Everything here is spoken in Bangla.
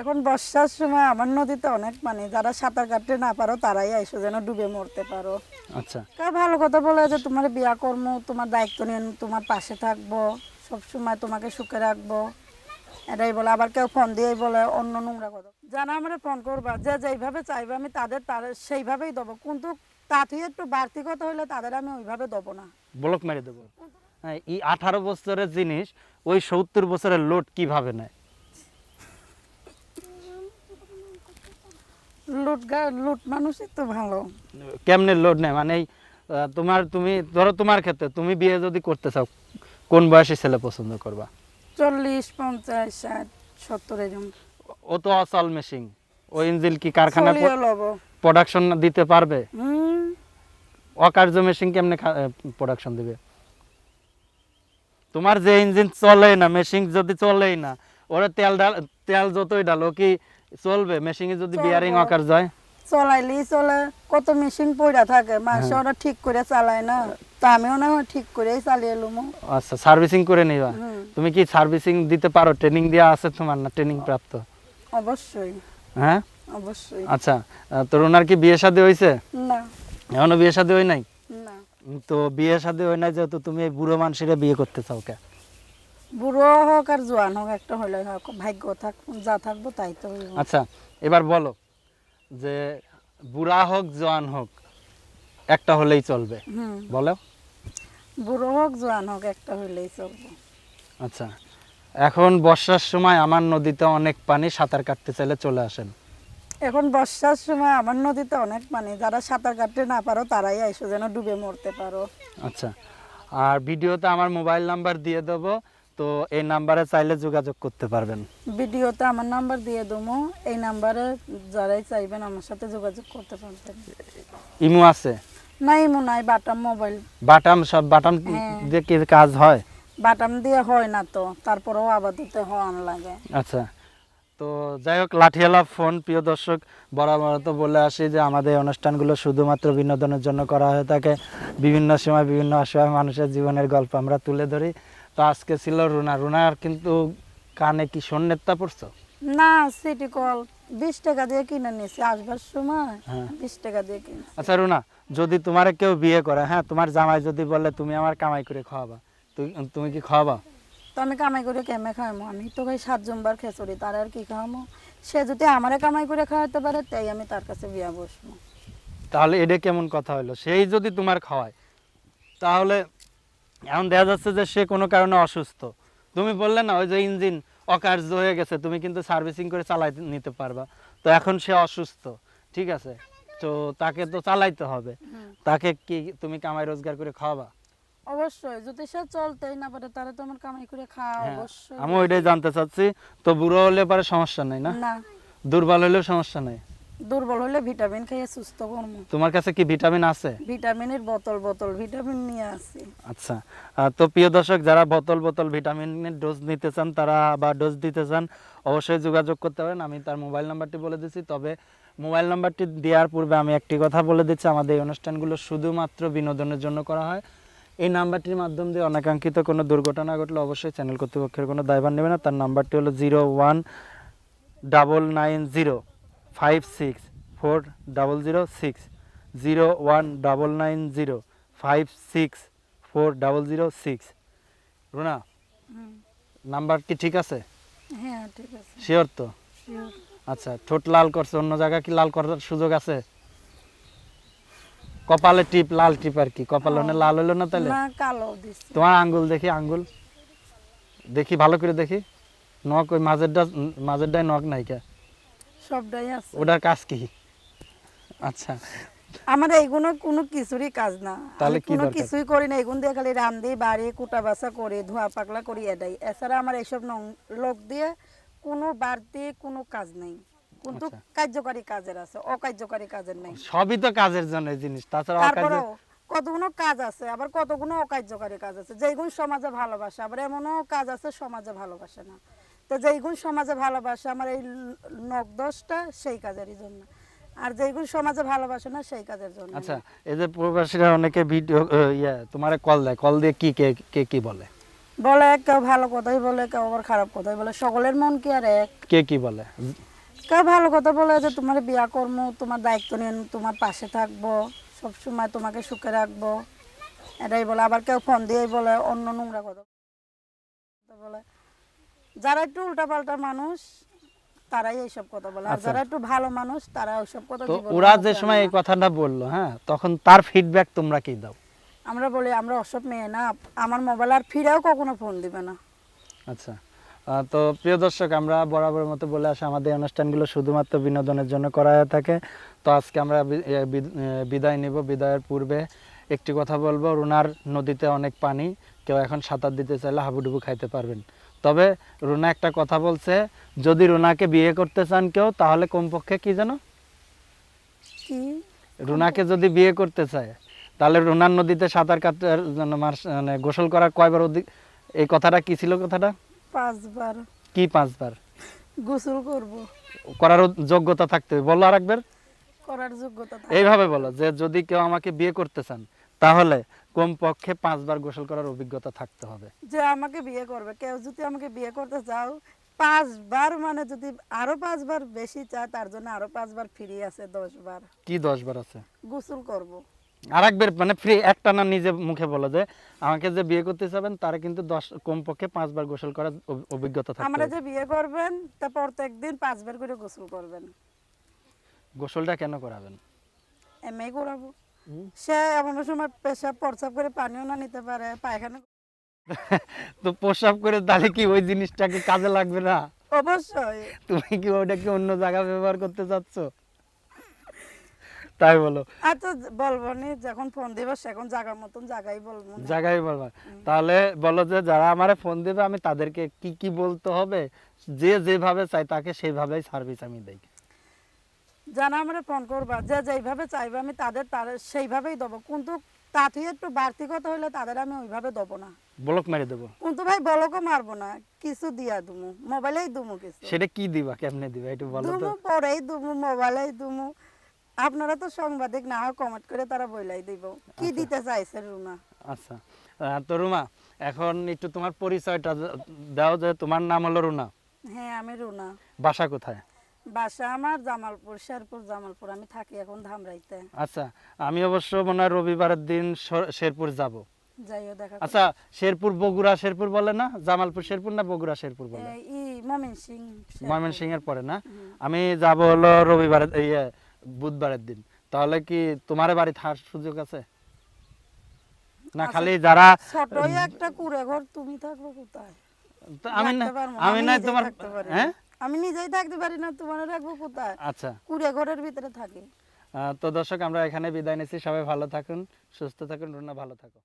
এখন বর্ষার সময় আমার নদীতে অনেক পানি যারা সাঁতার কাটতে না পারো তারাই আইসো যেন ডুবে মরতে পারো। আচ্ছা। কেউ ভালো কথা বলে যে তোমার বিয়া কর্ম তোমার দায়িত্ব নিয়ে তোমার পাশে থাকব সব সময় তোমাকে সুখে রাখব। এটাই বলে আবার কেউ ফোন দিয়েই বলে অন্য নোংরা কথা। জানা আমরা ফোন করবা যে যেইভাবে চাইবে আমি তাদের তাদের সেইভাবেই দেবো। কিন্তু তাতে একটু বাড়তি কথা হলে তাদের আমি ওইভাবে দেবো না। ব্লক মেরে দেবো। হ্যাঁ, এই আঠারো বছরের জিনিস ওই সত্তর বছরের লোড কীভাবে নেয়? লুট গা লুট মানুষই তো ভালো। কেমনে লোড নেয়? মানে তোমার তুমি ধরো তোমার ক্ষেত্রে তুমি বিয়ে যদি করতে চাও কোন বয়সী ছেলে পছন্দ করবা? চল্লিশ পঞ্চাশ ষাট সত্তর এরকম। ও তো অচল মেশিন ও ইঞ্জিল কি কারখানা প্রোডাকশন দিতে পারবে? অকার্য মেশিন কেমনে প্রোডাকশন দিবে? তোমার যে ইঞ্জিন চলে না মেশিন যদি চলেই না ওরা তেল ডাল তেল যতই ডালো কি চলবে মেশিনে যদি বিয়ারিং অকার্য হয় চলাইলেই চলে কত মেশিন পইরা থাকে মাসে হ্যাঁ। ওরা ঠিক করে চালায় না তা আমিও না ঠিক করেই চালিয়ে এলুম আচ্ছা সার্ভিসিং করে নিবা? তুমি কি সার্ভিসিং দিতে পারো? ট্রেনিং দেওয়া আছে তোমার না ট্রেনিং প্রাপ্ত? অবশ্যই। হ্যাঁ? অবশ্যই। আচ্ছা তোর ওনার কি বিয়ে শাদী হয়েছে না। এখনও বিয়ে শাদী হয় নাই? না। তো বিয়ে শাদী হয় নাই যেহেতু তুমি এই বুড়ো মানুষের বিয়ে করতে চাও কে? বুড়ো হোক আর জোয়ান হোক একটা হলে হোক ভাগ্য থাক যা থাকব তাই তো হইব। আচ্ছা এবার বলো যে বুড়া হোক জোয়ান হোক একটা হলেই চলবে। হুম। বলো। বুড়ো হোক জোয়ান হোক একটা হইলেই চলবো। আচ্ছা এখন বর্ষার সময় আমার নদীতে অনেক পানি সাঁতার কাটতে চাইলে চলে আসেন। এখন বর্ষার সময় আমার নদীতে অনেক পানি যারা সাঁতার কাটতে না পারো তারাই আইসো যেন ডুবে মরতে পারো। আচ্ছা আর ভিডিওতে আমার মোবাইল নাম্বার দিয়ে দেবো তো এই নাম্বারে চাইলে যোগাযোগ করতে পারবেন। ভিডিওতে আমার নাম্বার দিয়ে দেবো এই নাম্বারে যারাই চাইবেন আমার সাথে যোগাযোগ করতে পারবেন। ইমো আছে? না মনে নাই বাটাম মোবাইল। বাটাম সব বাটাম হ্যাঁ। দিয়ে কি কাজ হয়? বাটাম দিয়ে হয় না তো তারপরেও আপাতত হওয়ান লাগে। আচ্ছা তো যাই হোক লাঠিয়ালা ফোন প্রিয় দর্শক বরাবর তো বলে আসি যে আমাদের অনুষ্ঠানগুলো শুধুমাত্র বিনোদনের জন্য করা হয়ে থাকে। বিভিন্ন সময় বিভিন্ন অসহায় মানুষের জীবনের গল্প আমরা তুলে ধরি। তো আজকে ছিল রুনা। রুনার কিন্তু কানে কি সন্ন্যতা পড়ছো? না সিটি কল বিশ টাকা দিয়ে কিনে নিয়েছি আসবার সময় হ্যাঁ। বিশ টাকা দিয়ে কিনছি আচ্ছা রুনা যদি তোমার কেউ বিয়ে করে হ্যাঁ তোমার জামাই যদি বলে তুমি আমার কামাই করে খাওয়াবা তুমি কি খাওয়াবা? তো আমি কামাই করে কেমে খাইমো আমি তো ভাই সাত জম্বার খেচড়ি তার আর কি খাওয়ামো? সে যদি আমারে কামাই করে খাওয়াতে পারে তাই আমি তার কাছে বিয়া বসবো। তাহলে এটা কেমন কথা হলো? সেই যদি তোমার খাওয়ায় তাহলে এখন দেখা যাচ্ছে যে সে কোনো কারণে অসুস্থ। তুমি বললে না ওই যে ইঞ্জিন অকার্য হয়ে গেছে তুমি কিন্তু সার্ভিসিং করে চালাই নিতে পারবা। তো এখন সে অসুস্থ ঠিক আছে? তো তাকে তো চালাইতে হবে। তাকে কি তুমি কামাই রোজগার করে খাওয়াবা? অবশ্যই যদি সে চলতেই না পারে তাহলে তো আমার কামাই করে খাওয়া হ্যাঁ, অবশ্যই। আমি ওইটাই জানতে চাচ্ছি। তো বুড়ো হলে পরে সমস্যা নাই না। দুর্বল হলেও সমস্যা নেই? দুর্বল হলে ভিটামিন খাইয়ে সুস্থ করব তোমার কাছে কি ভিটামিন আছে? ভিটামিনের বোতল বোতল ভিটামিন নিয়ে আসি। আচ্ছা। তো প্রিয় দর্শক যারা বোতল বোতল ভিটামিনের ডোজ নিতে চান তারা বা ডোজ দিতে চান অবশ্যই যোগাযোগ করতে পারেন। আমি তার মোবাইল নাম্বারটি বলে দিচ্ছি তবে মোবাইল নাম্বারটি দেওয়ার পূর্বে আমি একটি কথা বলে দিচ্ছি। আমাদের এই অনুষ্ঠানগুলো শুধুমাত্র বিনোদনের জন্য করা হয়। এই নাম্বারটির মাধ্যম দিয়ে অনাকাঙ্ক্ষিত কোনো দুর্ঘটনা ঘটলে অবশ্যই চ্যানেল কর্তৃপক্ষের কোনো দায়ভার নেবে না। তার নাম্বারটি হলো zero one double nine zero. Five six four double zero six zero one double nine zero five six four double zero six Runa number কি ঠিক আছে? হ্যাঁ ঠিক আছে। শিওর তো? আচ্ছা ঠোঁট লাল করছে অন্য জায়গায় কি লাল করার সুযোগ আছে? কপালে টিপ লাল টিপ আর কি কপালে হ্যাঁ। লাল হলো না তাহলে? কালো তোমার আঙ্গুল দেখি আঙ্গুল। দেখি ভালো করে দেখি। নখ ওই মাঝেরটা মাঝেরটায় নখ নাই কে? সবটাই আছে। ওটার কাজ কি? আচ্ছা। এইগুলো কোনো কিছুরই কাজ না। তাহলে কোনো কিছুই করি না। এগুন দিয়ে খালি রান্ধি বাড়ি কুটা বাসা করি ধোয়া পাকলা করি এটাই এছাড়া আমার এইসব লোক দিয়ে কোনো বাড়তি কোনো কাজ নেই। কিন্তু আচ্ছা। কার্যকারী কাজের আছে অকার্যকারী কাজের নেই। সবই তো কাজের জন্য জিনিস। তাছাড়া তারপরে কতগুলো কাজ আছে আবার কতগুলো অকার্যকারী কাজ আছে। যেগুলো সমাজে ভালোবাসে আবার এমনও কাজ আছে সমাজে ভালোবাসে না। তো যেগুলো সমাজে ভালোবাসে আমার এই নখ দশটা সেই কাজেরই জন্য। আর যেগুলো সমাজে ভালোবাসে না সেই কাজের জন্য। আচ্ছা এই যে প্রবাসীরা অনেকে ভিডিও ইয়ে তোমার কল দেয় কল দিয়ে কি কে কে কি বলে? বলে কেউ ভালো কথাই বলে কেউ আবার খারাপ কথাই বলে। সকলের মন কি আর এক? কে কি বলে? কেউ ভালো কথা বলে যে তোমার বিয়া কর্ম তোমার দায়িত্ব নিয়ে তোমার পাশে থাকব সবসময় তোমাকে সুখে রাখব। এটাই বলে। আবার কেউ ফোন দিয়েই বলে অন্য নোংরা কথা বলে। যারা একটু উল্টাপাল্টা মানুষ তারাই এইসব কথা বলে। আর আচ্ছা। যারা একটু ভালো মানুষ তারা ওইসব কথা তো ওরা যে সময় এই কথাটা বলল হ্যাঁ তখন তার ফিডব্যাক তোমরা কি দাও? আমরা বলি আমরা ওসব মেয়ে না আমার মোবাইল আর ফিরেও কখনো ফোন দিবে না। আচ্ছা। তো প্রিয় দর্শক আমরা বরাবরের মতো বলে আসি আমাদের অনুষ্ঠানগুলো শুধুমাত্র বিনোদনের জন্য করা হয়ে থাকে। তো আজকে আমরা বিদায় নিব। বিদায়ের পূর্বে একটি কথা বলব রুনার নদীতে অনেক পানি কেউ এখন সাঁতার দিতে চাইলে হাবুডুবু খাইতে পারবেন। তবে রুনা একটা কথা বলছে যদি রুনাকে বিয়ে করতে চান কেউ তাহলে কমপক্ষে কি জানো? রুনাকে যদি বিয়ে করতে চায় তাহলে রুনার নদীতে সাঁতার কাটার জন্য মানে গোসল করার কয়বার অধিক এই কথাটা কি ছিল কথাটা? পাঁচবার। কি পাঁচবার? গোসল করব। করার যোগ্যতা থাকতে হবে। বলো আর একবার করার যোগ্যতা এইভাবে বলো যে যদি কেউ আমাকে বিয়ে করতে চান তাহলে কমপক্ষে পাঁচবার গোসল করার অভিজ্ঞতা থাকতে হবে। যে আমাকে বিয়ে করবে কেউ যদি আমাকে বিয়ে করতে চাও পাঁচবার মানে যদি আরও পাঁচবার বেশি চায় তার জন্য আরও পাঁচবার ফ্রি আছে দশ বার কি দশ বার আছে? গোসল করব। আর একবার মানে ফ্রি একটা না নিজে মুখে বলো যে আমাকে যে বিয়ে করতে চাবেন তারা কিন্তু দশ কমপক্ষে পাঁচবার গোসল করার অভিজ্ঞতা থাকতে আমরা যে বিয়ে করবেন তা প্রত্যেক দিন পাঁচবার করে গোসল করবেন। গোসলটা কেন করাবেন? এমনি করাবো। সে এমন সময় পেশাব প্রসাব করে পানিও না নিতে পারে পায়খানা তো প্রসাব করে তাহলে কি ওই জিনিসটাকে কাজে লাগবে না? অবশ্যই। তুমি কি ওটাকে অন্য জায়গায় ব্যবহার করতে চাচ্ছ? তাই বলো। আর তো বলব নি যখন ফোন দিব সেখন জায়গার মতন জায়গায় বলব না। জায়গায় বলবা। তাহলে বলো যে যারা আমারে ফোন দিবে আমি তাদেরকে কি কি বলতে হবে? যে যেভাবে চাই তাকে সেইভাবেই সার্ভিস আমি দেই। জানা আমরা ফোন করবা যে যেইভাবে চাইবে আমি তাদের তার সেইভাবেই দেবো। কিন্তু তাতে একটু বাড়তি কথা হইলে তাদের আমি ওইভাবে দেবো না। ব্লক মেরে দেবো? কিন্তু ভাই বলকও মারবো না কিছু দিয়া দুমু মোবাইলেই দুমু কিছু। সেটা কি দিবা কেমনে দিবা একটু বলো তো। দুমু পরেই দুমু মোবাইলেই দুমু। আপনারা তো সাংবাদিক না হয় কমেন্ট করে তারা বইলাই দিব। কি দিতে চাইছে রুনা আচ্ছা। তো রুমা এখন একটু তোমার পরিচয়টা দাও যে তোমার নাম হলো রুনা। হ্যাঁ আমি রুনা। বাসা কোথায়? বাসা আমার জামালপুর শেরপুর জামালপুর আমি থাকি এখন ধামরাইতে। আচ্ছা আমি অবশ্য মনে হয় রবিবারের দিন শেরপুর যাব। যাইও দেখা আচ্ছা শেরপুর বগুড়া শেরপুর বলে না? জামালপুর শেরপুর না বগুড়া শেরপুর বলে? এই ই মমিন সিং ময়মনসিং এর পরে না? আমি যাব হলো রবিবারের এই বুধবারের দিন। তাহলে কি তোমার বাড়ি থাকার সুযোগ আছে? না খালি যারা একটা কুড়ে ঘর তুমি থাকব কোথায়? আমি না আমি না তোমার। হ্যাঁ? আমি নিজেই থাকতে পারি না তোমার রাখব কোথায়? আচ্ছা। কুড়ে ঘরের ভিতরে থাকি। তো দর্শক আমরা এখানে বিদায় নিচ্ছি। সবাই ভালো থাকুন সুস্থ থাকুন রুনা ভালো থাকো।